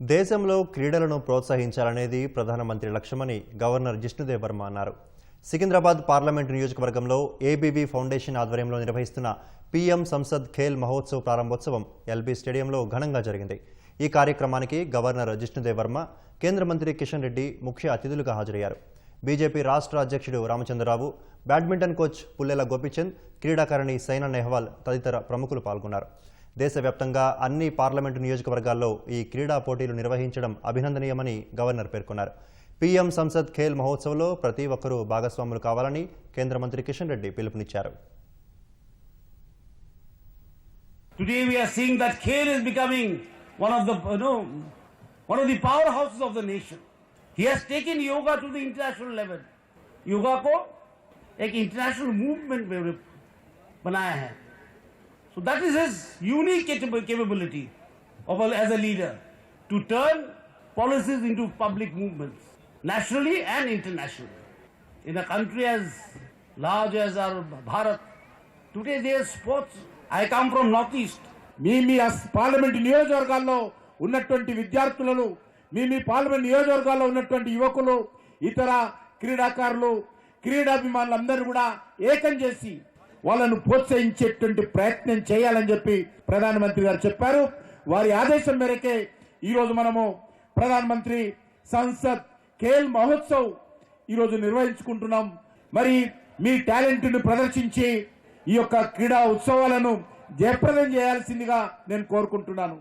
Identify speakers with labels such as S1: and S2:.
S1: దేశంలో క్రీడలను ప్రోత్సహించాలనేది ప్రధానమంత్రి లక్ష్యమని గవర్నర్ జిష్ణుదేవ్ వర్మ అన్నారు. సికింద్రాబాద్ పార్లమెంటు నియోజకవర్గంలో ఏబీబీ ఫౌండేషన్ ఆధ్వర్యంలో నిర్వహిస్తున్న పీఎం సంసద్ ఖేల్ మహోత్సవ్ ప్రారంభోత్సవం ఎల్బీ స్టేడియంలో ఘనంగా జరిగింది. ఈ కార్యక్రమానికి గవర్నర్ జిష్ణుదేవ్ వర్మ కేంద్ర మంత్రి కిషన్ రెడ్డి ముఖ్య అతిథులుగా హాజరయ్యారు. బీజేపీ రాష్ట్ర అధ్యక్షుడు రామచంద్రరావు బ్యాడ్మింటన్ కోచ్ పుల్లెల గోపిచంద్ క్రీడాకారిణి సైనా నెహ్వాల్ తదితర ప్రముఖులు పాల్గొన్నారు. దేశవ్యాప్తంగా అన్ని పార్లమెంటు నియోజకవర్గాల్లో ఈ క్రీడా పోటీలు నిర్వహించడం అభినందనీయమని గవర్నర్ పేర్కొన్నారు పీఎం సంసద్ ఖేల్ మహోత్సవ్లో ప్రతి ఒక్కరూ భాగస్వాములు కావాలని కేంద్ర మంత్రి కిషన్ రెడ్డి పిలుపునిచ్చారు
S2: Today we are seeing that Khel is becoming one of the you know one of the powerhouses of the nation. He has taken yoga to the international level. Yoga को एक इंटरनेशनल मूवमेंट में बनाया है So that is his unique capability of a, as a leader to turn policies into public movements, nationally and internationally. In a country as large as our Bharat, today there there's sports. I come from Northeast.
S3: మీ మీ parliament నియోజకవర్గాల్లో ఉన్నటువంటి విద్యార్థులను మీ మీ parliament నియోజకవర్గాల్లో ఉన్నటువంటి యువకులు ఇతర క్రీడాకారులు క్రీడాభిమానులందరూ కూడా ఏకం చేసి వాళ్ళను ప్రోత్సహించేటువంటి ప్రయత్నం చేయాలని చెప్పి ప్రధానమంత్రి గారు చెప్పారు. వారి ఆదేశం మేరకే ఈరోజు మనము ప్రధానమంత్రి సంసద్ ఖేల్ మహోత్సవ్ ఈరోజు నిర్వహించుకుంటున్నాం. మరి మీ టాలెంట్ను ప్రదర్శించి ఈ యొక్క క్రీడా ఉత్సవాలను జయప్రదం చేయాల్సిందిగా నేను కోరుకుంటున్నాను.